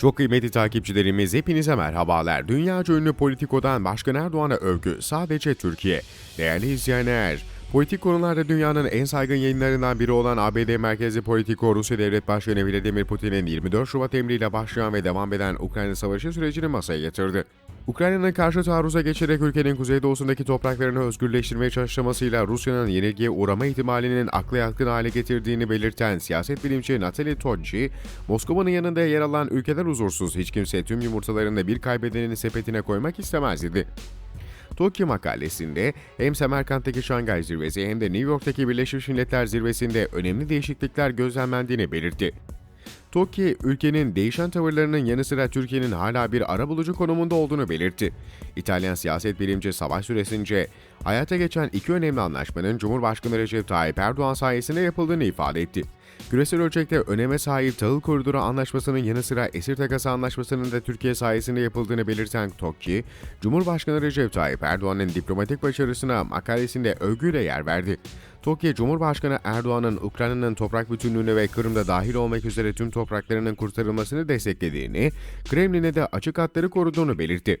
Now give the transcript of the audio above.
Çok kıymetli takipçilerimiz hepinize merhabalar. Dünyaca ünlü politikodan Başkan Erdoğan'a övgü sadece Türkiye. Değerli izleyenler, politik konularda dünyanın en saygın yayınlarından biri olan ABD merkezli Politiko, Rusya Devlet Başkanı Vladimir Putin'in 24 Şubat emriyle başlayan ve devam eden Ukrayna Savaşı sürecini masaya getirdi. Ukrayna'nın karşı taarruza geçerek ülkenin kuzeydoğusundaki topraklarını özgürleştirmeye çalışmasıyla Rusya'nın yenilgiye uğrama ihtimalinin akla yatkın hale getirdiğini belirten siyaset bilimci Natalie Tocci, Moskova'nın yanında yer alan ülkeler huzursuz, hiç kimse tüm yumurtalarını bir kaybedenin sepetine koymak istemez dedi. Tokyo makalesinde hem Semerkant'taki Şangay Zirvesi hem de New York'taki Birleşmiş Milletler Zirvesi'nde önemli değişiklikler gözlemlendiğini belirtti. TOKİ, ülkenin değişen tavırlarının yanı sıra Türkiye'nin hala bir arabulucu konumunda olduğunu belirtti. İtalyan siyaset bilimci savaş süresince hayata geçen iki önemli anlaşmanın Cumhurbaşkanı Recep Tayyip Erdoğan sayesinde yapıldığını ifade etti. Küresel ölçekte öneme sahip Tahıl Koridoru Anlaşması'nın yanı sıra Esir Takası Anlaşması'nın da Türkiye sayesinde yapıldığını belirten TOKİ, Cumhurbaşkanı Recep Tayyip Erdoğan'ın diplomatik başarısına makalesinde övgüyle yer verdi. Tokyo Cumhurbaşkanı Erdoğan'ın Ukrayna'nın toprak bütünlüğüne ve Kırım'da dahil olmak üzere tüm topraklarının kurtarılmasını desteklediğini, Kremlin'e de açık hatları koruduğunu belirtti.